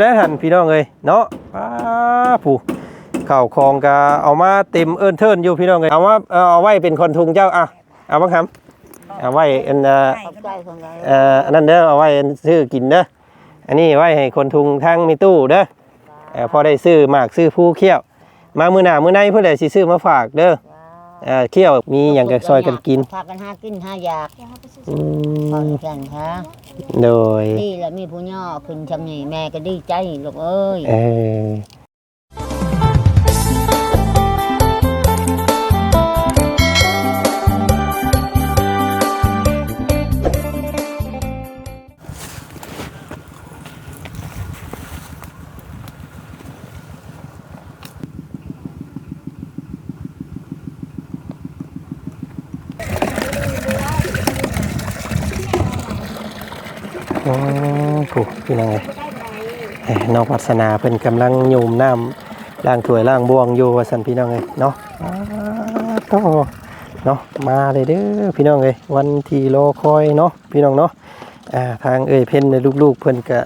แล้วหันพี่น้องเอ้ยเนาะป้าผู้ข้าวของก็เอามาเต็มเอิ้นเทินอยู่พี่น้องเอ้ยเอามาเอาไว้เป็นคนทุงเจ้าอะเอาบ้างครับเอาไว้อันเอ่อเออนนั้นเด้อเอาไว้ซื้อกินเด้ออันนี้ไว้ให้คนทุงทั้งมีตู้เด้อพอได้ซื้อหมากซื้อผู้เขี้ยว มามือหนามือในเพิ่นได้สิซื้อมาฝากเด้อ เอ่อเขี้ยวมีหยังก็ซอยกันกินพากันหากินหาอยากอืพอมกันฮะโดยดีแล้วมีผู้ย่อขึ้นชำนี่แม่ก็ดีใจลูกเอ้ย เออ โอ้ผูพี่น้องเอ้ยน้องพัฒนาเพิ่นกำลังโยมน้ำล้างถวยล้างบวงอยู่ว่าสันพี่น้องเอ้ยเนาะอ้าเนาะมาเลยเด้อพี่น้องเอ้ยวันที่รอคอยเนาะพี่น้องเนาะอ่าทางเอ้ยเพิ่นในลูกๆ เพิ่นก็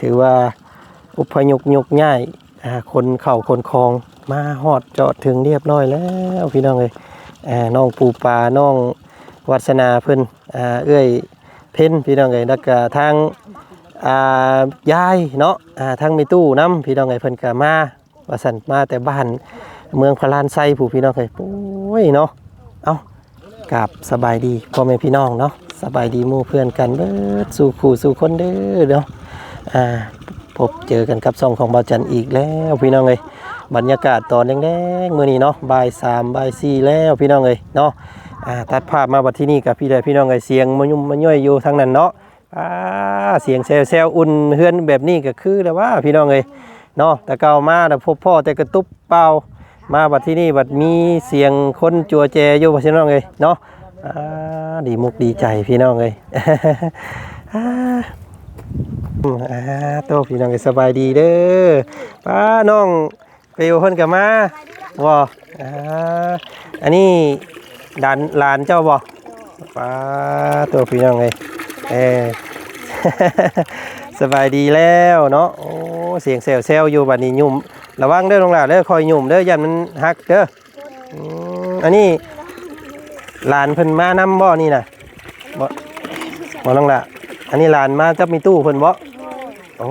ถือว่าอุปยกยกง่ายอ่าคนเข่าคนคลองมาฮอดจอดถึงเรียบร้อยแล้วพี่น้องเอ้ยอ่าน้องปูปลาน้องวัฒนาเพิ่นอ่าเอ้ย เพิ่นพี่น้องเอ้ยแล้วก็ทางอ่ายายเนาะอ่างมีตู้น้ำพี่น้องไงเพิ่นก็มาว่าสันมาแต่บ้านเมืองพระลานไซผู้พี่น้องไงโอ้ยเนาะเอากราบสบายดีพ่อแม่พี่น้องเนาะสบายดีหมู่เพื่อนกันเบิดสู่ผู้สู่คนเด้อเนาะอ่าพบเจอกันกับซองของบาจันอีกแล้วพี่น้องเลยบรรยากาศตอนแดงๆมื้อนี้เนาะบ่ายสามบ่ายสี่แล้วพี่น้องเลยเนาะ อ่าตัดภาพมาบัดที่นี่กับพี่ได้พี่น้องเลยเสียงมันยุ่มมันย่อยอยู่ทางนั้นเนาะอ่าเสียงแซวแซวอุ่นเฮือนแบบนี้ก็คือแล้วว่าพี่น้องเอ้ยเนาะแต่เก่ามาแต่พบพ่อแต่กระตุบเปล่ามาบัดที่นี่บัดมีเสียงคนจัวแจอยู่พี่น้องเอ้ยเนาะอ่าดีมุกดีใจพี่น้องเอ้ยอ่าอ่าโตพี่น้องเอ้ยสบายดีเด้อป้าน้องเปลวเพิ่นก็มาบ่อ่าอันนี้ ลานลานเจ้าบ่ป้าตัวพี่น้องเอ้ยเออสบายดีแล้วเนาะโอ้เสียงเซลเซลอยู่บัดนี้ยุ่มระวังเด้อลงหล่ะเด้อคอยยุ่มเด้อยันมันหักเด้ออันนี้ลานเพิ่นมานำบ่นี่น่ะบ่บ่ลงล่ะอันนี้ลานมาจับมีตู้เพิ่นบ่โอ้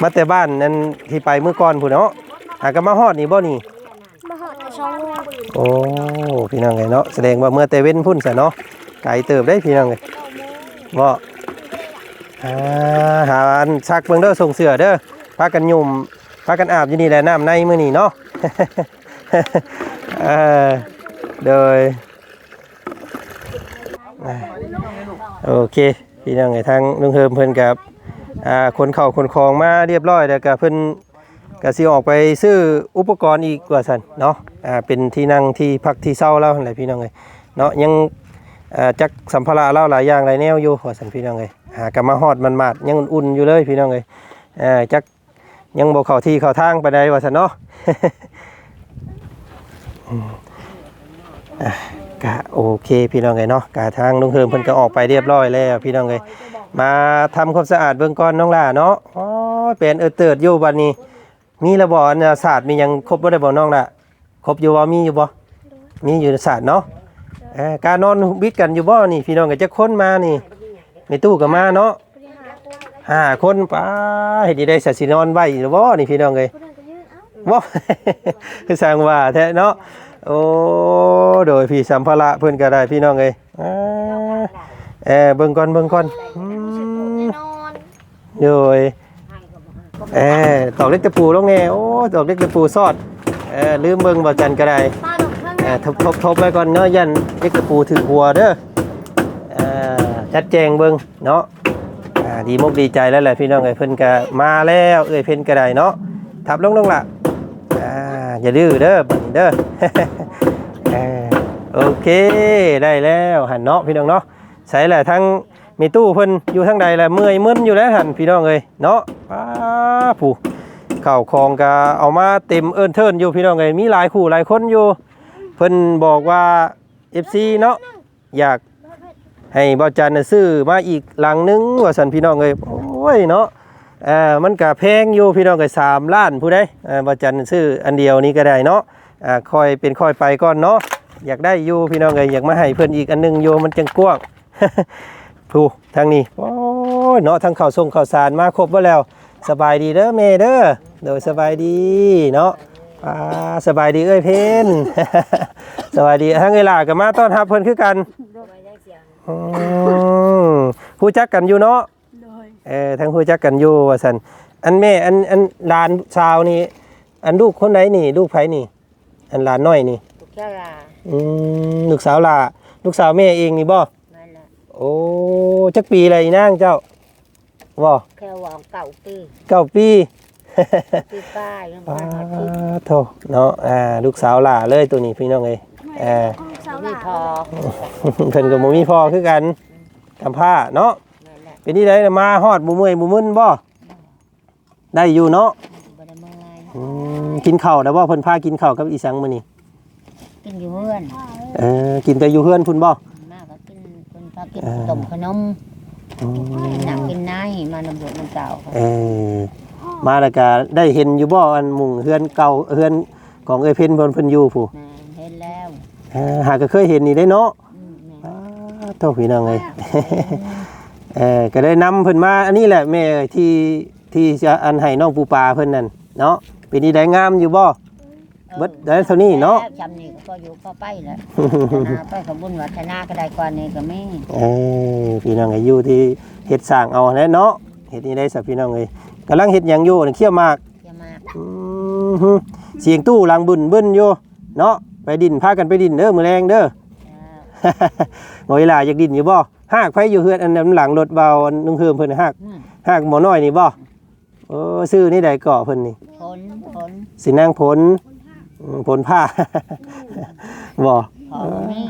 มาแต่บ้านนั่นที่ไปเมื้อก่อนพุ่นเนาะหาก็มาฮอดนี่บ่นี่มาหอดช่อง โอ้พี่น้องไงเนาะแสดงว่าเมื่อแต่เว้นพุ่นซะเนาะไกลเติบได้พี่น้องไงบ่าหาอันซักเบิ่งเด้อส่งเสือเด้อพากันยุ่มพากันอาบอยู่นี่แหละน้ำในมื้อนี้เนาะเออโดยอ่าโอเคพี่น้องไงทางลุงเฮิมเพิ่นกับอ่าคนเข้าคนคลองมาเรียบร้อยแล้วก็เพิ่น ก็สิออกไปซื้ออุปกรณ์อีกกว่าสันเนาะอ่าเป็นที่นั่งที่พักที่เศร้าแล้วอะไรพี่น้องเลยเนาะยังจักสัมภาระเล่าหลายอย่างหลายแนวอยู่ว่าสันพี่น้องเลยหากมาฮอดมันมาดยังอุ่นๆอยู่เลยพี่น้องเลยจักยังบ่เข้าที่เข้าทางไปได้ว่าสันเนาะอืมอะโอเคพี่น้องเลยเนาะกะทางลุงเฮิมเพิ่นก็ออกไปเรียบร้อยแล้วพี่น้องเลยมาทำความสะอาดเบื้องก่อนน้องล่าเนาะอ๋อเป็นเออเติดอยู่บัดนี้ มีระบออันศาสตร์มีหยังครบบ่ได้บ่น้องล่ะครบอยู่บ่มีอยู่บ่มีอยู่ในศาสตร์เนาะเอ่อการนอนวิทย์กันอยู่บ่นี่พี่น้องก็จะค้นมานี่ในตู้ก็มาเนาะห้าคนป้าเฮ็ดได้สัตว์สินอนไว้หรือบ่นี่พี่น้องเอ้ยผู้นั้นก็ยืนเอ้าบ่สร้างว่าแท้เนาะโอ้โดยพี่สัมภาระเพิ่นก็ได้พี่น้องเอ้ยอ่าเออเบิ่งก่อนเบิ่งก่อนอืมนอนโดย เออตอกเล็กตะปูลงแน่โอ้ตอกเล็กตะปูซอดเออลืมเบิ่งบ่จันก็ได้ป้าดอกข้างเออทบทบทบไว้ก่อนเนาะยันเล็กตะปูถือหัวเด้อเออจัดแจงเบิ่งเนาะอ่าดีมกดีใจแล้วแหละพี่น้องเอ้ยเพิ่นก็มาแล้วเอ้ยเพิ่นก็ได้เนาะทับลงลงล่ะอ่าอย่าดื้อเด้อบัดนี้เด้อเออโอเคได้แล้วหันเนาะพี่น้องเนาะใส่แหละทั้ง มีตู้เพิ่นอยู่ทางใดแหละเมื่อยมึนอยู่แล้วหันพี่น้องเอ้ยเนาะป้าผู้ข้าวของก็เอามาเต็มเอิ้นเทินอยู่พี่น้องเอ้ยมีหลายคู่หลายคนอยู่ เพิ่นบอกว่า FC เนาะอยากให้บ่จันน่ะซื้อมาอีกหลังนึงว่าสันพี่น้องเอ้ยโอ้ยเนาะเอ่อมันก็แพงอยู่พี่น้องก็3ล้านผู้ใดเอ่อบ่จันซื้ออันเดียวนี้ก็ได้เนาะอ่าค่อยเป็นค่อยไปก่อนเนาะอยากได้อยู่พี่น้องก็อยากมาให้เพิ่นอีกอันหนึงอยู่มันจังกว้าง ผู้ทางนี้โอ้ยเนาะทางข้าวส่งข้าวสารมาครบบ่แล้ว สบายดีเด้อแม่เด้อโดยสบายดีเนาะอ่าสบายดีเอ้ยเพน สบายดีทั้งเวลาก็มาต้อนรับเพิ่นคือกันอืมผู้จักกันอยู่เนาะโดยเออทั้งผู้จักกันอยู่ว่าซั่นอันแม่อันอันหลานสาวนี่ อันลูกคนไหนนี่ ลูกไผนี่ อันหลานน้อยนี่ทุกเจ้าล่ะอืมลูกสาวหล่าลูกสาวแม่เองนี่บ่นั่นแหละ โอ้จักปีอะไรนางเจ้าบ่แค่วางเก่าปีเก้าปีปีป้ายยังป้ามาหาที่โทเนาะอ่าลูกสาวหล่าเลยตัวนี้พี่น้องเอ้ยอ่าสาวหไม่ลาพอเพิ่นก็บ่มีพ่อคือกันกำพร้าเนาะนั่นแหละเป็นที่ใดน่ะมาฮอดบ่เมื่อยบ่มึนบ่ได้อยู่เนาะบ่ได้เมื่อยอืมกินข้าวแล้วบ่เพิ่นพากินข้าวกับอีสังมื้อนี้กินอยู่เพื่อนเออกินแต่อยู่เฮือนพุ่นบ่มากก็กิน คนพากินต้มขนมอืมหนักกินนายมานำบวชน้ำเก่าเออมาแล้วก็ได้เห็นอยู่บ่อันหมุงเฮือนเก่าเฮือนของเอ้ยเพิ่นเพิ่นเพิ่นอยู่ผู้นะเห็นแล้วเออหาก็เคยเห็นนี่ได้เนาะอืมแม่อ้าโตพี่น้องเอ้ย เออก็ได้นำเพิ่นมาอันนี้แหละแม่เอ้ยที่ที่จะอันให้น้องปูปลาเพิ่นนั่นเนาะเป็นนี่ได้งามอยู่บ่ เบิดได้เท่านี้เนาะจำนี่ก็พออยู่พอไปแหล้วนาไปขบุญวัฒนาก็ได้กว่านี้ก็ไม่เออพี่น้องเอ้ยอยู่ที่เฮ็ดสร้างเอาแหละเนาะเฮ็ดนี่ได้สักพี่น้องเอ้ยกำลังเฮ็ดหยังอยู่นี่เคี่ยวหมากเยอะมากอือฮึเสียงตู้หลังบึนบึนอยู่เนาะไปดินพากันไปดินเด้อมื้อแรงเด้อบ่เวลาอยากดินอยู่บ่หากไผอยู่เฮือนอันนั้นหลังรถเบาอันนุ่งเฮิมเพิ่นน่ะหากอืมหากหมอน้อยนี่บ่โอ้ชื่อนี่ใดเกาะเพิ่นนี่ผลผลสินางผลอืม ผลผ้าบ่พอบ่มี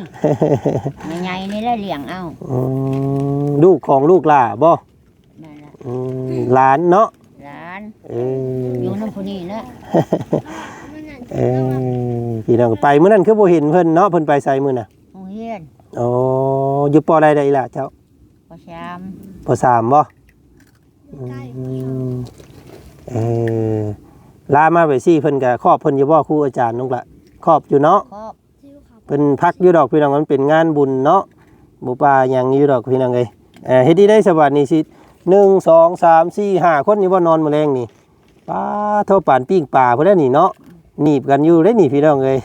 ไม่ใหญ่นี่แหละเลี้ยงเอาอืมลูกของลูกหล่าบ่นั่นแหละอืมหลานเนาะหลานเอออยู่น้ำผู้นี้แหละเออพี่น้องไปมื้อนั้นคือบ่เห็นเพิ่นเนาะเพิ่นไปไสมื้อน่ะโรงเรียนอ๋ออยู่ปอใดใดล่ะเจ้าประชามปอสามบ่อืมเออ ลามาไปซี่เพิ่นก็ครอบเพิ่นอยู่บ่ครูอาจารย์นุ่งละครอบอยู่เนาะครอบเพิ่นพักอยู่ดอกพี่น้องมันเป็นงานบุญเนาะหมูป่าหยังอยู่ดอกพี่น้องเอ้ยเอ่อเฮ็ดดีได้สวัสดีสิหนึ่งสองสามสี่ห้าคนนี่บ่นอนมื้อแรงนี่ป้าเท่าป่านปิ้งปลาพุ่นแล้วนี่เนาะหนีบกันอยู่ได้นี่พี่น้องเอ้ย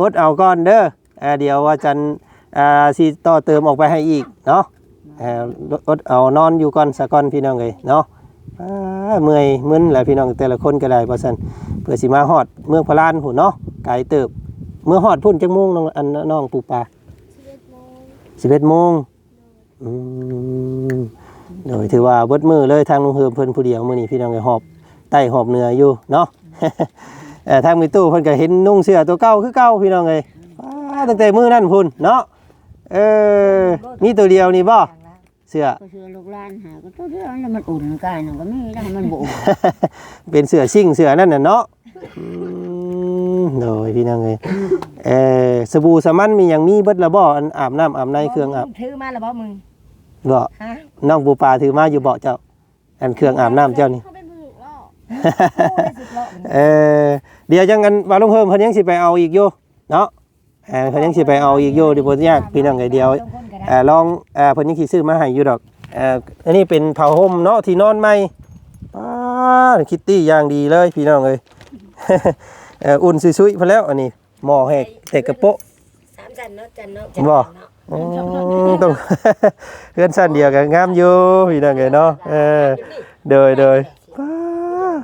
อดเอาก่อนเด้ออ่าเดี๋ยวว่าจันอ่าสิต่อเติมออกไปให้อีกเนาะเอ่ออดเอานอนอยู่ก่อนซะก่อนพี่น้องเอ้ยเนาะอ่า เมื่อยมึนแหละพี่น้องแต่ละคนก็ได้ว่าซั่นเพื่อสิมาฮอดเมืองพะลานพุ่นเนาะไกลเติบ เมื่อฮอดพุ่นจังโมงน้องอันน้องปูปลาสิบเอ็ดโมงอืมโดยถือว่าเบิดมือเลยทางลุงเฮิมเพิ่นผู้เดียวมื้อนี้พี่น้องไอ้หอบไต่หอบเหนืออยู่เนาะเอ่อทางมีตู้เพิ่นก็เห็นนุ่งเสื้อตัวเก่าคือเก่าพี่น้องเอ้ยว้าตั้งแต่มื้อนั้นพุ่นเนาะเออมีตัวเดียวนี่บ่เสื้อก็เชื่อลูกหลานหาก็ตัวเดียวแล้วมันอุ่นกายหนึ่งก็มีแล้วมันบ่อุ่นเป็นเสื้อซิ่งเสื้อนั่นน่ะเนาะอืมโดยพี่น้องเอ้ยเออสบู่สามันมีหยังมีเบิดละบ่อันอาบน้ำอาบในเครื่องอาบถือมาแล้วบ่มึงบ่ฮะน้องปูปลาถือมาอยู่เบาะเจ้า อันเครื่องอาบน้ำเจ้านี่เขาเป็นผู้ล่อเออเดี๋ยวจังกันว่าลุงเพิ่มเพิ่นยังสิไปเอาอีกอยู่เนาะเออเพิ่นยังสิไปเอาอีกอยู่เดี๋ยวบ่ยากพี่น้องไอ้เดียว เออลองเออเพิ่นยังสิซื้อมาให้อยู่ดอกเอออันนี้เป็นผ้าห่มเนาะที่นอนใหม่ป้าดคิตตี้อย่างดีเลยพี่น้องเอ้ย เอออุ่นซุยๆพอแล้วอันนี้หม้อแหกแต่กระโปะ สามจันเนาะจันเนาะบ่อืมต้อง เพื่อนสั้นเดียวกันงามอยู่พี่น้องเอ้ยเนาะเออเดยเดยป้า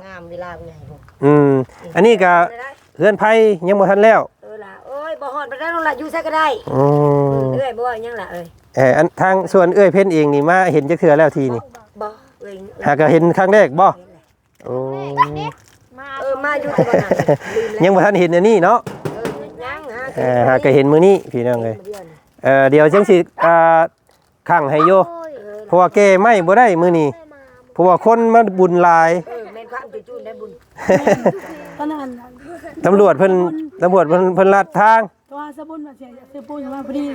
งามเวลาไงบ่อืมอันนี้ก็เพื่อนไผยังบ่ทันแล้วเออล่ะโอ้ย บ่ฮอดไปได้น้องละอยู่ใส่ก็ได้อืมเอ้ยบ่ว่าหยังล่ะเอ้ยเอออันทางส่วนเอ้ยเพ่นเองนี่มาเห็นจักเทื่อแล้วทีนี่บ่เอ้ยหากก็เห็นครั้งแรกบ่โอ้มาเออมาอยู่ที่บ้านลืมแล้วยังบ่ทันเห็นอันนี้เนาะเออยังฮะเออหากก็เห็นมื้อนี้พี่น้องเอ้ยเออเดี๋ยวจังสิอ่าขังให้โยเพราะว่าแกไม่บ่ได้มื้อนี้เพราะว่าคนมาบุญหลาย เออแม่นความจุนได้บุญตอนนั้น ตำรวจเพิ่นตำรวจเพิ่นเพิ่นลัดทางตัวสบุนมาเสียซื้อปูนมาพอดี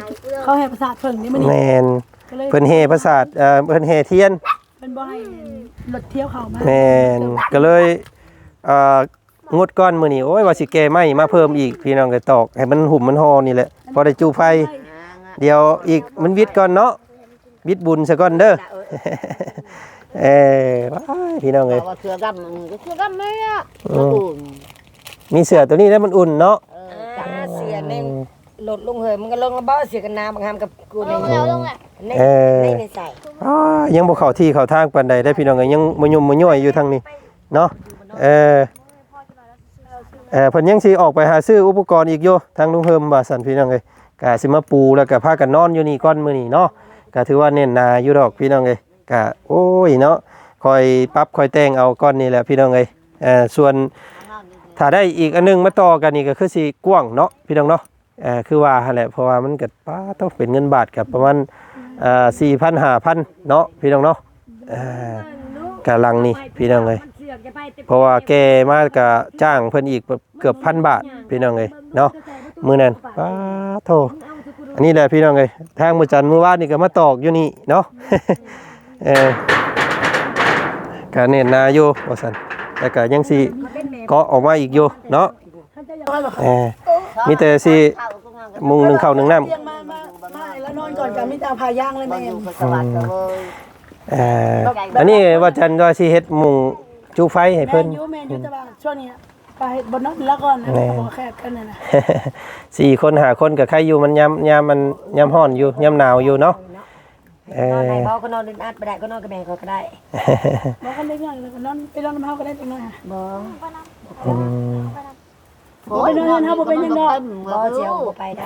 เขาให้ประสาทเพิ่งนี่มันแมนี่นก็เลยเพิ่นเฮประสาทเอ่อเพิ่นเฮเทียนเป็นบ่ให้รถเที่ยวเข้ามาแม่นก็เลยเอ่องดก้อนมื้อนี้โอ้ยว่าสิแก้ไม้มาเพิ่มอีกพี่น้องก็ตอกให้มันหุ่มมันฮอนี่แหละพอได้จูไฟเดี๋ยวอีกมันวิทย์ก่อนเนาะวิทย์บุญซะก่อนเด้อ เออว้ายพี่น้องเอ้ย ว่าเครือกำมันก็เครือกำไม่อะอืมอุ่น มีเสื้อตัวนี้แล้วมันอุ่นเนาะเอออ่าเสียในหลดลงเหยมันก็ลงแล้วบ่เสียกันน้ำบางคำกับกูในแล้วลงแหละในเออในในใส่อ้ายังบ่เข้าที่เข้าทางปานใดได้อพี่น้องเอ้ยยังบ่ยุ่มบ่ย่อยอยู่ทางนี้เนาะเออเออเพิ่นยังสิออกไปหาซื้ออุปกรณ์อีกอยู่ทางลุงเฮิมว่าซั่นพี่น้องเอ้ยก็สิมาปูแล้วก็พากันนอนอยู่นี่ก่อนมื้อนี้เนาะก็ถือว่าเน้นหนาอยู่ดอกพี่น้องเอ้ยก็โอ้ยเนาะคอยปรับคอยแต่งเอาก้อนนี้แหละพี่น้องเอ้ยเอ่อส่วน ถ้าได้อีกอันหนึงมาต่อกันนี่ก็คือสิกว้างเนาะพี่น้องเนาะเออคือว่าแหละเพราะว่ามันเก็ป้าต้องเป็นเงินบาทกับประมาณเอ่อ4,000 5,000เนาะพี่น้องเนาะเออกำลังนี่พี่น้องเอ้ยเพราะว่าแกมาก็จ้างเพิ่นอีกเกือบพันบาทพี่น้องเอ้ยเนาะมือนั้นป้าโทอันนี้แหละพี่น้องเอ้ยทางมือจันมือวานนี่ก็มาตอกอยู่นี่เนาะเออก็เน้นนาอยู่ว่าซั่นแต่ก็ยังสิ เกาะออกมาอีกอยู่เนาะท่านจะอยากเออมีแต่สิมุงหนึ่งข้าวหนึ่งน้เตียงมามามาแล้วนอนก่อนกับมิตรพาย่างเลยมัแม่นอยู่กับสวัสดิ์เลยำเอ่ออันนี้ว่าจันว่าสิเฮ็ดมุงจูไฟให้แม่เพิ่นนอยู่แม่นอยู่แต่ว่าช่วงนี้ไปบนนอนแล้วก่อนนะแม่ขอแขกกันน่ะนะสี่คนหาคนกับใครอยู่มันยามยามมันยามร้อนอยู่ยามหนาวอยู่เนาะเอนอนไหนอบ่ก็นอนดินอัดไปได้ก็นอนกับแม่เขาก็ได้บอกกันได้ยังแล้วก็นอนไปนอนน้ำเฮาก็ได้ตรงนั้นน่ะบ่ อืมไปนอนเฮาบ่เป็นหยังดอกบ่เจียวบ่ไปได้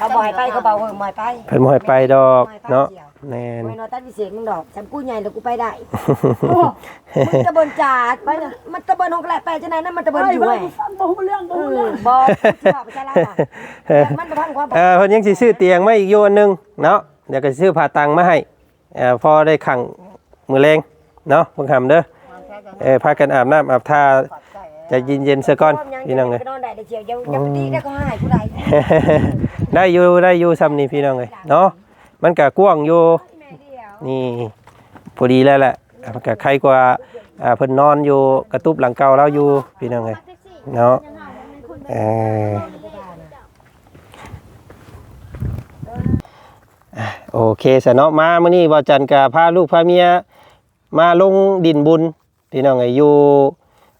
เอาบ่ให้ไปก็เบาเฮิงบ่ให้ไปเพิ่นบ่ให้ไปดอกเนาะแน่น ไม่นอนตัดวิเศษมึงดอกฉันกูใหญ่แล้วกูไปได้โอ้มึงตะบนจาดไปนะมันตะบนหกแหละไปจังไหนนั่นมันตะบนไปอยู่ว่าไงฟังบ่ฮู้เรื่องบ่เอฮู้อเรื่องบ่กูจะไปใช่ละมันบ่ทันความเออเพิ่นยังสิซื้อเตียงมาอีกอยู่อันหนึงเนาะเดี๋ยวก็สิซื้อผ้าตังมาให้เอ่อพอได้ขังมื้อแรงเนาะเพิ่นหำเด้อเออพากันอาบน้ำอาบท่า ใจเย็นๆซะก่อนพี่น้องเอ้ยนอนได้เดี๋ยวเจียวยังยังไปตีได้ก็หายผู้ใดได้อยู่ได้อยู่ซ้ำนี่พี่น้องเลยเนาะมันก็กว้างอยู่นี่พอดีแล้วแหละมันก็ใครกว่าอ่าเพิ่นนอนอยู่กระตุบหลังเก่าแล้วอยู่พี่น้องเลยเนาะเอออะโอเคสะเนาะมามื้อนี้บ่จันก็พาลูกพาเมียมาลงดินบุญพี่น้องเอ้ยอยู่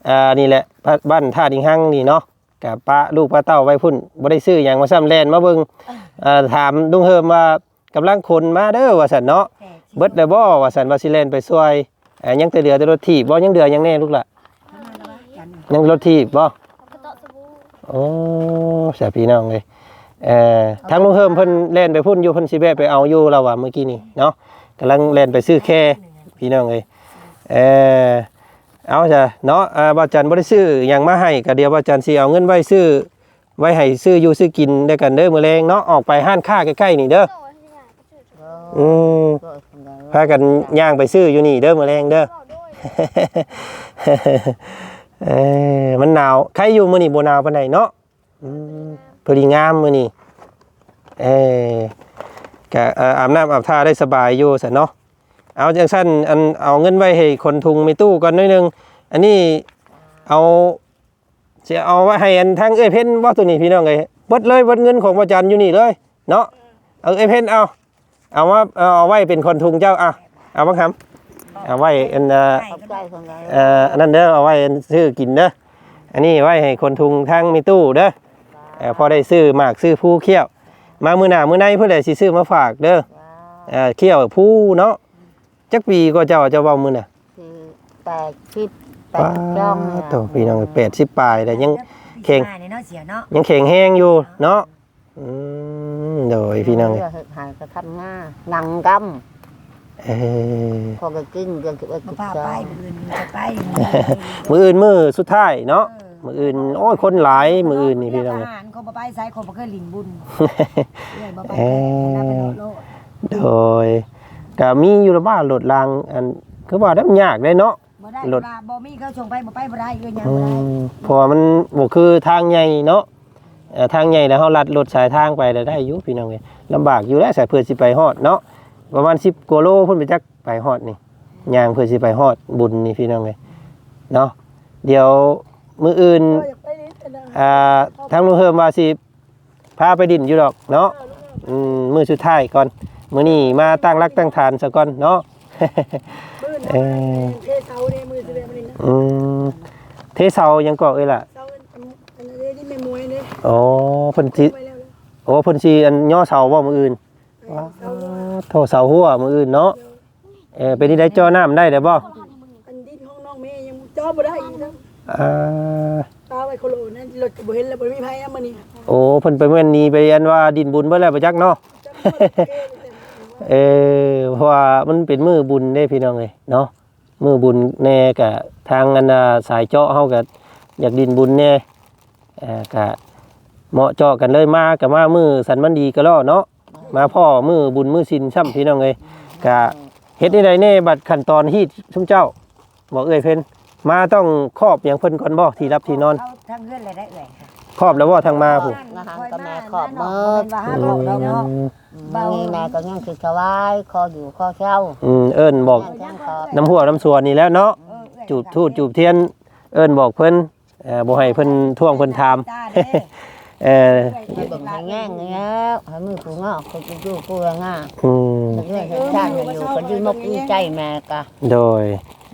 อ่านี่แหละบ้านท่าดิงหังนี่เนาะกับป้าลูกป้าเต้าไว้พุ่นบ่ได้ซื้อหยังมาซ้ำแลนมาเบิ่งเอ่อถามลุงเฮิมว่ากำลังคนมาเด้อว่าซั่นเนาะเบิดแล้วบ่ว่าซั่นว่าสิแล่นไปช่วยเอ่อยังแต่เหลือแต่รถถีบบ่ยังเหลือหยังแน่ลูกล่ะยังรถถีบบ่กระโตะสบู่โอ้เสียพี่น้องเลยเอ่อทางลุงเฮิมเพิ่นแล่นไปพุ่นอยู่เพิ่นสิแวะไปเอาอยู่แล้วว่าเมื่อกี้นี่เนาะกำลังแล่นไปซื้อแค่พี่น้องเลยเอ่อ เอาจ้ะเนาะอ่าบ่จันบ่ได้ซื้อหยังมาให้ก็เดี๋ยวบ่จันสิเอาเงินไว้ซื้อไว้ให้ซื้ออยู่ซื้อกินได้กันเด้อมื้อแรงเนาะออกไปห้านค้าใกล้ๆนี่เด้อโตที่ไหนก็ชื่ออืมพากันย่างไปซื้ออยู่นี่เด้อมื้อแรงเด้อโตด้วยเออมันหนาวใครอยู่มื้อนี้บ่หนาวปานใดเนาะอืมพอดีงามมื้อนี้เออก็เอ่ออาบน้ำอาบท่าได้สบายอยู่ซะเนาะ เอาจังซั่นอันเอาเงินไว้ให้คนทุงมีตู้ก่อนหน่อยหนึง อันนี้เอาสิเอาไว้ให้อันทางเอ้ยเพิ่นบ่ตัวนี้พี่น้องเอ้ยเบิดเลยเบิดเงินของบ่จันอยู่นี่เลย เนาะเอาเอ้ยเพิ่นเอาเอามาเอาเอาไว้เป็นคนทุงเจ้าอะเอาบังคำเอาไว้อันเอ่อขอบใจคนใดเอ่ออันนั้นเด้อเอาไว้ซื้อกินเด้ออันนี้ไว้ให้คนทุงทางมีตู้เด้อเอ่อพอได้ซื้อหมากซื้อผู้เขี้ยว มามื้อหน้ามื้อในเพิ่นได้สิซื้อมาฝากเด้อเอ่อเขี้ยวผู้เนาะ จักปีก็เจ้าเจ้าเว้ามื้อน่ะคือแปดสิบแปป้าดจ้องโตพี่น้อง80ปลายแต่ยัง เข่งนี่เนาะเสียเนาะยังแข็งแรงอยู่เนาะอืมโดยพี่น้องเพื่อหายกระทำง่านังกเออำพอก็กินก็คือว่าก็กินพาจ้อไปงมื้ออื่นจะไปมื้ออื่นมื้อสุดท้ายเนาะมื้ออื่นโอ้ยคนหลายมื้ออื่นนี่พี่น้องทเอ้ยหารเขาบ่ไปไสเขาบ่เคยลินบุญเอ้ยบ่ไปเอ่อนะไปโลดโลดโดย ก็มีอยู่ละบ้านรถรางอันคือว่าได้มันยากเลยเนาะ บ่ได้รถเวลาบ่มีเขาส่งไปบ่ไปบ่ได้เอ้ยยังอืบ่ได้มเพราะว่ามันบ่คือทางใหญ่เนาะเอ่อทางใหญ่แล้วเฮาลัดรถสายทางไปแล้วได้อยู่พี่น้องเอ้ยลำบากอยู่แล้วสายเพื่อสิไปฮอดเนาะประมาณ10กิโลพุ่นไปจักไปฮอดนี่มย่างเพื่อสิไปฮอดบุญนี่พี่น้องเอ้ยเนาะเดี๋ยวมื้ออื่นก็อยากไปนี่แต่ละอ่าทางลุงเฮิมว่าสิพาไปดินอยู่ดอกเนาะอืมมื้อสุดท้ายก่อน มื้อนี้มาตั้งรักตั้งฐานซะก่อนเนาะมื้อเอ่นะอเทเสาเนี่ยมือสิเดมันนี่นะอืมเทเสายังก็เอ้ยล่ะเสาอันอันนี้ที่แม่มวยเนี่ยอ๋อเพิ่นสิไปแล้วนะโอ้เพิ่นสิอันย่อเสาบ่มื้ออื่นเสาโทเสาหัวมื้ออื่นเนาะเออเป็นที่ได้จ่อน้ำได้เด้อบ่อันดินห้องน้องเมย์ยังจอบ่ได้อีกนะอ่าตาไว้โคโลนั่นรถก็บ่เห็นแล้วบ่มีไผนะมื้อนี้โอ้เพิ่นไปแม่นนี่ไปอันว่าดินบุญเบิดแล้วบ่จักเนาะจักบ่ได้ เออเพราะว่ามันเป็นมือบุญเด้พี่น้องเอ้ยเนาะมือบุญแน่กะทางอันสายเจาะเฮาก็อยากดินบุญแน่เอ่อกะเหมาะเจาะกันเลยมากับมามือสันมันดีก็ล้อเนาะมาพ่อมือบุญมือสินซ้ำพี่น้องเอ้ยกะเฮ็ดนี่ใดแน่บัดขั้นตอนฮีดซุมเจ้า บอกเอ้ยเพิ่นมาต้องครอบอย่างเพิ่นก่อนบ่ที่รับที่นอนเอาทางเพื่อนเลยได้เอ่ย ครอบแล้วบ่ทางมาผู้มาหากับแม่ขอบมืเออว่าห้าบอกเราเนาะบางทีแม่ก็ยังคิดสบายคออยู่คอเช่าอืมเอิ้นบอกยังขอบน้ำหัวน้ำสวนนี่แหล้วเนาะเออเอ้ยจูบทูดจูบเทียน เอิ้นบอกเพิ่นเอ่อบ่ให้เพิ่นท่วงเพิ่นถามจ้าเด้เออให้เบิ่งให้แง่งแล้วให้มือผู้งอกเขาจะอยู่ผู้ง่าอืมเรื่อยๆชาติให้อยู่คนที่มกดีใจแม่กะโดย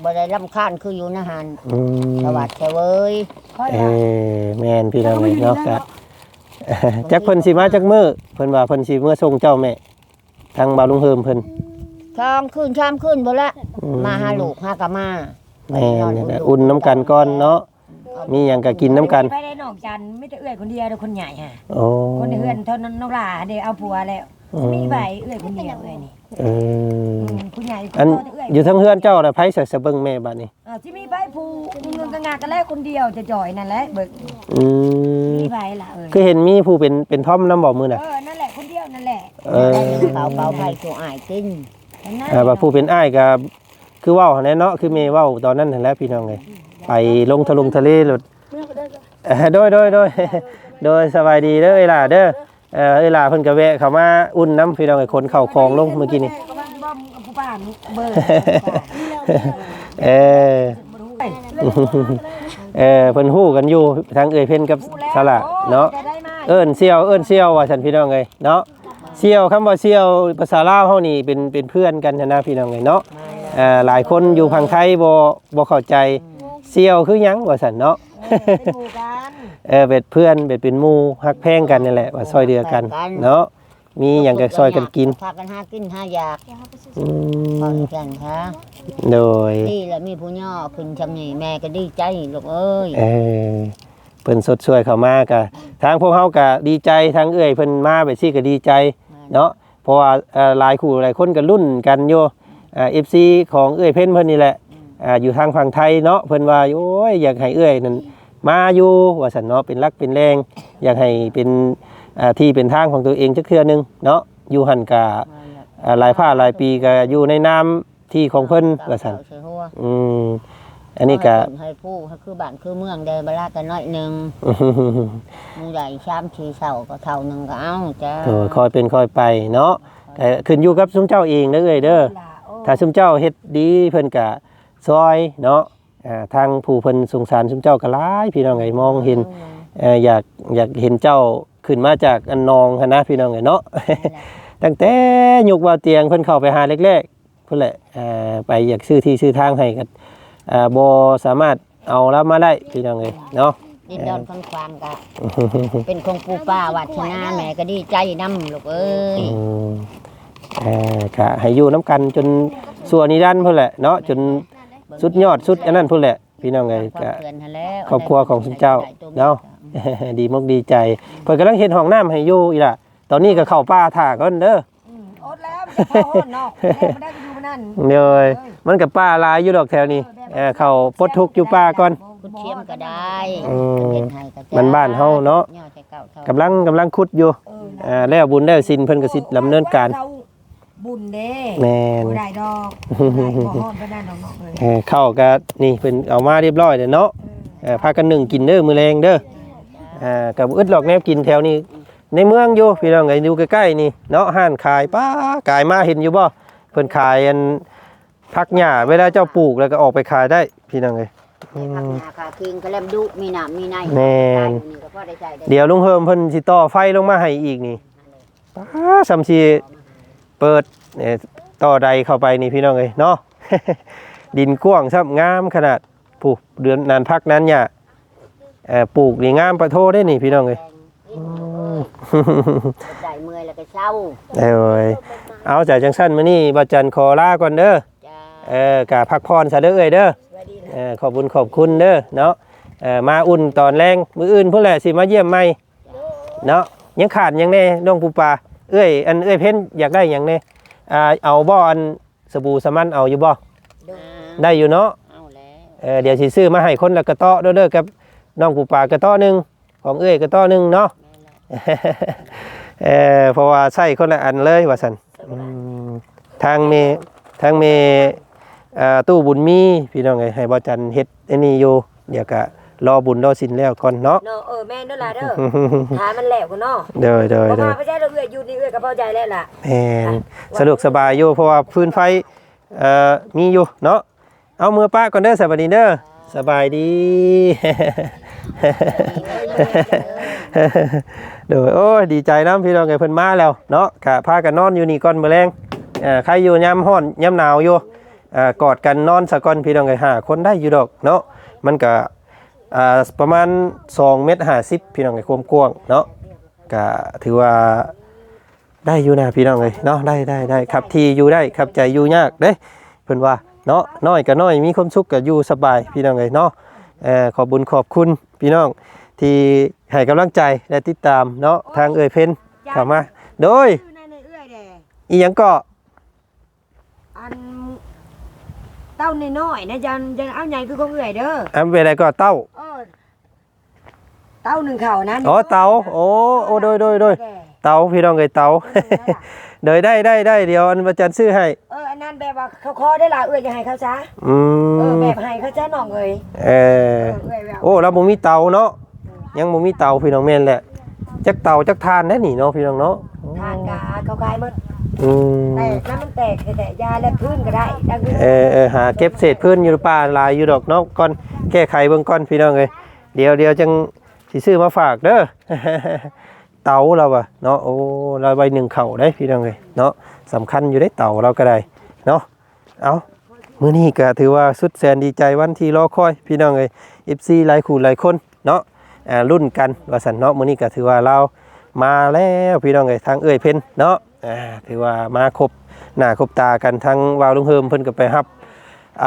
บ่ได้รำคาญคืออยู่นะหันอืมสวัสดีเว้ยค่อยเอว่าอแม่นพี่น้องเลยเนาะกะ จักเพิ่นสิมาจักมื้อเพิ่นว่าเพิ่นสิเมื่อส่งเจ้าแม่ ทางบ่าวลุงเฮิมเพิ่นช่องขึ้นชามขึ้นบ่ละอืมาหาลูกหากะมาแม่นนี่แหละอุ่นน้ำกันก่อนเนาะมีหยังก็กินน้ำกัน ไปได้นอกจันไม่ได้เอื้อยคนเดียวเด้อคนใหญ่ฮะโอ้คนในเฮือนเท่านั้นน้องหลาเดี๋ยวเอาผัวแล้วอื มีใบเอื้อยคนเดียวเอ้ยนี่เอออืมผู้ใหญ่อันผู้โตแต่เอื้อยอยู่ทั้งเฮือนเจ้าน่ะไผใส่สะเบิงแม่บัดนี้เออที่มีใบผู้มีเงินกระงานกันแล้วคนเดียวจะจ่อยนั่นแหละเบิกอืมมีใบละเอ้ยคือเห็นมีผู้เป็นเป็นท่อมน้ำบ่มื้อน่ะ เออนั่นแหละคนเดียวนั่นแหละเออได้หนึ่งเปล่าเปล่าไผ่ตัวอ้ายกินนั่นอ่าว่าผู้เป็นอ้ายก็คือเว้าหั่นแหละเนาะคือแม่เว้าตอนนั้นหั่นแหละพี่น้องเอ้ยไปลงทะลงทะเลโลดเมื่อก็ได้เอ่อโดยโดยโดยโดยสบายดีเด้อเอ้ยล่ะเด้อ เออเอ้ยล่ะเพิ่นก็แวะเข้ามาอุ่นน้ำพี่น้องไอ้คนเข้าคลองลงเมื่อกี้นี่ก็ว่าบ้อมผู้ป้าเบิร์เออเออเพิ่นฮู้กันอยู่ทางเอ้ยเพิ่นกับสละเนาะเอิ้นเสี่ยวเอิ้นเสี่ยวว่าซั่นพี่น้องเอ้ยเนาะเสี่ยวคำว่าเสี่ยวภาษาลาวเฮานี่เป็นเป็นเพื่อนกันนะพี่น้องเอ้ยเนาะเอ่อหลายคนอยู่พังไทยบ่บ่เข้าใจเสี่ยวคือหยังว่าซั่นเนาะ เป็นหมู่กันเออเป็นเพื่อนเป็นเป็นหมู่ฮักแพงกันนี่แหละว่าซอยเดือกัน เนาะมีอย่างก็ซอยกันกินพากันหากินหาอยากเดี๋ยวเขาไปซื้ออืพอมกันค่ะโดย นี่แหละมีผู้ย่อขึ้นจำนี่แม่ก็ดีใจลูกเอ้ยเออเพิ่นสดช่วยเข้ามากะทางพวกเฮาก็ดีใจทางเอื้อยเพิ่นมาไปซี่ก็ดีใจ เนาะเพราะว่าเอ่อหลายคู่หลายคนก็รุ่นกันอยู่อ่า FC ของเอื้อยเพิ่นเพิ่นนี่แหละอ่าอยู่ทางฝั่งไทยเนาะเพิ่นว่าโอ้ยอยากให้เอื้อยนั่น มาอยู่ว่าซั่นเนาะเป็นรักเป็นแรงอยากให้เป็นอ่าที่เป็นทางของตัวเองจักเทื่อหนึงเนาะอยู่หั่นกะอ่าหลายผ้าหลายปีก็อยู่ในน้ำที่ของเพิ่นว่าซั่นใส่หัวอืมอันนี้ก็ให้ผู้ให้คือบ้านคือเมืองเดบลากันน้อยหนึงมือใหญ่ชามชีเสาก็เท่าหนึงก็เอาจ้าโอ้ยคอยเป็นคอยไปเนาะก็ขึ้นอยู่กับซุมเจ้าเองเด้อเอ้ยเด้อถ้าซุมเจ้าเฮ็ดดีเพิ่นก็ซอยเนาะอ่า ทางผู้เพิ่นสงสารซุมเจ้าก็หลายพี่น้องไอ้มองเห็นเอ่ออยากอยากเห็นเจ้าขึ้นมาจากอันนองหันนะพี่น้องไอ้เนาะตั้งแต่ยุคว่าเตียงเพิ่นเข้าไปหาแรกๆพุ่นแหละอ่าไปอยากซื้อที่ซื้อทางให้กันอ่าบ่สามารถเอารับมาได้พี่น้องเอ้ยเนาะดินดอนค่อนควางกะเป็นของปูป้าวัฒนาแม่ก็ดีใจนำลูกเอ้ยอืมเอ่อก็ให้อยู่น้ำกันจนส่วนนิรันดร์พุ่นแหละเนาะจน สุดยอดสุดอันนั้นพุ่นแหละพี่น้องเอ้ยครอก็บครัวนั่นแล้วครอบครัวของเจ้าเนาะดีมกดีใจเพิ่นกำลังเฮ็ดห้องน้ำให้อยู่อีล่ะตอนนี้ก็เข้าป่าถ่าก่อนเด้ออดแล้วมันจะเข้าห้องนอกแล้วมันได้ไปอยู่มันนั่นเด้อมันก็ป่าหลายอยู่ดอกแถวนี้เออเข้าปลดทุกข์อยู่ป่าก่อนคุดเทียมก็ได้อืมเฮ็ดให้ก็จ้มันบ้านเฮาเนาะย่อใส่เก้าเท่ากำลังกำลังขุดอยู่เอออ่าแล้วบุญแล้วสินเพิ่นก็สิดำเนินการ บุญเด้แม่น บ่ได้ดอกได้บ่ฮอดไปนั่นดอกๆเลยเออเข้าก็นี่เพิ่นเอามาเรียบร้อยเด้อเนาะเออพากันหนึ่งกินเด้อมื้อแรงเด้ออ่ากับอึดหลอกแนวกินแถวนี้ในเมืองอยู่พี่น้องไงอยู่ใกล้ๆนี่เนาะห้านขายป้ากายมาเห็นอยู่บ่เพิ่นขายอันพักหญ้าเวลาเจ้าปลูกแล้วก็ออกไปขายได้พี่น้องเอ้ยให้พักหน้าขาคิงก็เล่มดุมีหน้ามีในแม่น ได้อยู่นี่ก็พอได้ใช้ได้เดี๋ยวลุงเฮิมเพิ่นสิต่อไฟลงมาให้อีกนี่ป้าสำชี เปิดเอ่อต่อใดเข้าไปนี่พี่น้องเอ้ยเนาะดินกว้างซับงามขนาดปลูกเดือนนานพักนั้นเนี่ยเอ่อปลูกนี่งามประโทได้นี่พี่น้องเอ้ยอืมได้เมื่อยแล้วก็เศร้าเอ้ยเอาจากจังสั้นมานี่บาจันขอลาก่อนเด้อจ้าเออกะพักพรซะเด้อเอ้ยเด้อเออขอบคุญขอบคุณเด้อเนาะเออมาอุ่นตอนแรงมื้ออื่นพุ่นแหละสิมาเยี่ยมใหม่เนาะยังขาดหยังแน่น้องปูปลา เอ้ยอันเอ้ยเพ้นอยากได้หยังแน่อ่าเอาบ่อันสบู่สมันเอาอยู่บ่ได้อยู่เนาะเอาแล้วเออเดี๋ยวสิซื้อมาให้คนละกระเตาะเด้อเด้อกับน้องปูปลากระเตาะหนึงของเอ้ยกระเตาะหนึงเนาะเออเพราะว่าใส่คนละอันเลยว่าสันอืมทางเมทางเมอ่าตู้บุญมีพี่น้องไงให้บอจันเฮ็ดไอ้นี่อยู่เดี๋ยวก็ รอบุญรอสินแล้วก่อนเนาะเนาะเออแม่นเด้อล่ะเด้อหามันแล้วกูเนาะเด้อเด้อบ่เด้อมาไปใช้เราเอื้อยอยู่นี่เอื้อยก็พอใจแล้วล่ะแม่นสะดวกสบายอยู่เพราะว่าพื้นไฟเอ่อมีอยู่เนาะเอามือป้าก่อนเด้อสวัสดีเด้อสบายดีเดี๋ยวโอ้ยดีใจน้ำพี่น้องไงเพิ่นมาแล้วเนาะกะพากันนอนอยู่นี่ก่อนมื้อแรงเอ่อใครอยู่ยามร้อนยามหนาวอยู่อ่ากอดกันนอนซะก่อนพี่น้องไงหาคนได้อยู่ดอกเนาะมันก็ อ่าประมาณ2เมตร50พี่น้องไงความกว้างเนาะก็ถือว่าได้อยู่นะพี่น้องเอ้ยเนาะได้ได้ได้ขับที่อยู่ได้ขับใจอยู่ยากเด้เพิ่นว่าเนาะน้อยก็น้อยมีความสุขก็อยู่สบายพี่น้องเอ้ยเนาะเอ่อขอบบุญขอบคุณพี่น้องที่ให้กำลังใจและติดตามเนาะทางเอ่ยเพนเข้ามา โดย อยู่ในในเอื้อยแด อีหยังก็อัน เต้าน้อยๆนะจันจันเอาใหญ่คือของเอื้อยเด้ออันเป็นอะไรก็เต้า เออเต้าหนึ่งเข่านะอ๋อเตาโอ้โอ้โดยโดยโดยแก่เตาพี่น้องเอ้ยเตา โดยได้ได้ได้เดี๋ยวอันประจันซื้อให้ เอออันนั้นแบบว่าเขาคอได้ล่ะเอื้อยจะให้เขาจ้าอืเออมแบบให้เขาจ้าน้องเอ้ยเอเอออเอื้อยแบบโอ้เราบ่มีเตาเนาะยังบ่มีเตาพี่น้องแม่นแหละจักเตาจักทานแน่นี่เนาะพี่น้องเนาะ ทานกาเขาคายหมด อืมแตกแล้วมันแตกแต่ยาและพื้นก็ได้ดังนี้เออเออหาเก็บเศษพื้นอยู่ป่าหลายอยู่ดอกเนาะก่อนแก้ไขเบื้องก่อนพี่น้องเอ้ยเดี๋ยวเดี๋ยวจังสิซื้อมาฝากเด้อ เตาเราอะเนาะโอ้เราใบหนึ่งเข่าได้พี่น้องเอ้ยเนาะสำคัญอยู่ได้เตาเราก็ได้เนาะเอามื้อนี้ก็ถือว่าสุดแสนดีใจวันที่รอคอยพี่น้องเอ้ย FC หลายคู่หลายคนเนาะอ่ารุ่นกันว่าสันเนาะมื้อนี้ก็ถือว่าเรามาแล้วพี่น้องเอ้ยทางเอ้ยเพิ่นเนาะอ่า ถือว่ามาครบหน้าครบตากันทั้งวาวลุงเฮิมเพิ่นก็ไปรับ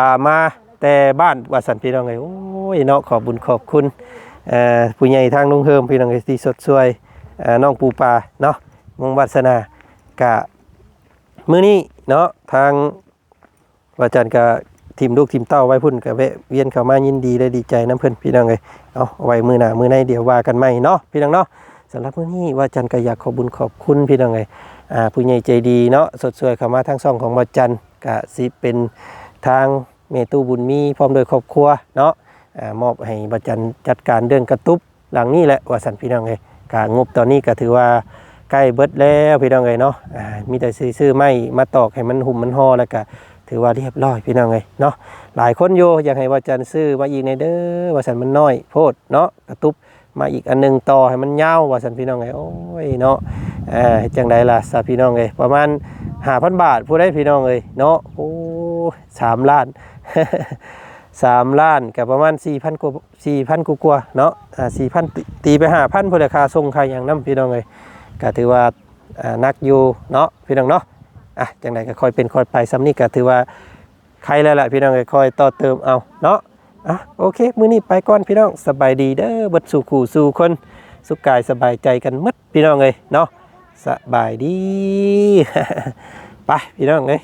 ามาแต่บ้านวัดสันพี่น้องไงโอ้ยเนาะขอบบุญขอบคุณผู้ใหญ่ทางลุงเฮิมพี่น้องไงที่สดสวยน้องปูปลาเนาะมงวัสนากะมื้อนี้เนาะทางวัดจันทร์กะทีมลูกทีมเต้าไว้พุ่นกะแวะเวียนเข้ามายินดีและดีใจน้ำเพิ่อนพี่น้องไงเอาไว้มือหน้ามือในเดี๋ยวว่ากันใหม่เนาะพี่น้องเนาะสำหรับมื้อนี้วัดจันทร์ก็อยากขอบบุญขอบคุณพี่น้องไงอ่า ผู้ใหญ่ใจดีเนาะสดสวยเข้ามาทางช่องของวัดจันกะสิเป็นทางเมตูบุญมีพร้อมโดยครอบครัวเนาะมอบให้บัจันจัดการเรื่องกระตุบหลังนี้แหละว่าสันพี่น้องเลยกางบตอนนี้ก็ถือว่าใกล้เบิดแล้วพี่น้องเลยเนาะมีแต่ซื้อไม้มาตอกให้มันหุ่มมันห่อแล้วก็ถือว่าเรียบร้อยพี่น้องเลยเนาะหลายคนโยอยากให้บัจจันซื้อมาอีกในเด้อว่าสันมันน้อยโพดเนาะกระตุบ มาอีกอันหนึงต่อให้มันยาวว่าสันพี่น้องเลยโอ้ยเนาะอ่าเฮ็ดจังไดล่ะสาพี่น้องเลยประมาณหาพันบาทผู้ได้พี่น้องเลยเนาะโอ้สามล้านสามล้านกับประมาณสี่พันกว่าสี่พันกว่าเนาะอ่าสี่พันตีไปหาพันผู้ราคาส่งค่าอย่างน้ำพี่น้องเลยก็ถือว่าอ่านักอยู่เนาะพี่น้องเนาะอะจังไดก็ค่อยเป็นค่อยไปซ้ำนี่ก็ถือว่าใครแล้วล่ะพี่น้องเลยค่อยต่อเติมเอาเนาะ อะโอเค มื้อนี้ไปก่อนพี่น้องสบายดีเด้อบัดสู่ขู่สู่คน สุขกายสบายใจกันหมดพี่น้องเลยเนาะสบายดี ไปพี่น้องเอ้ย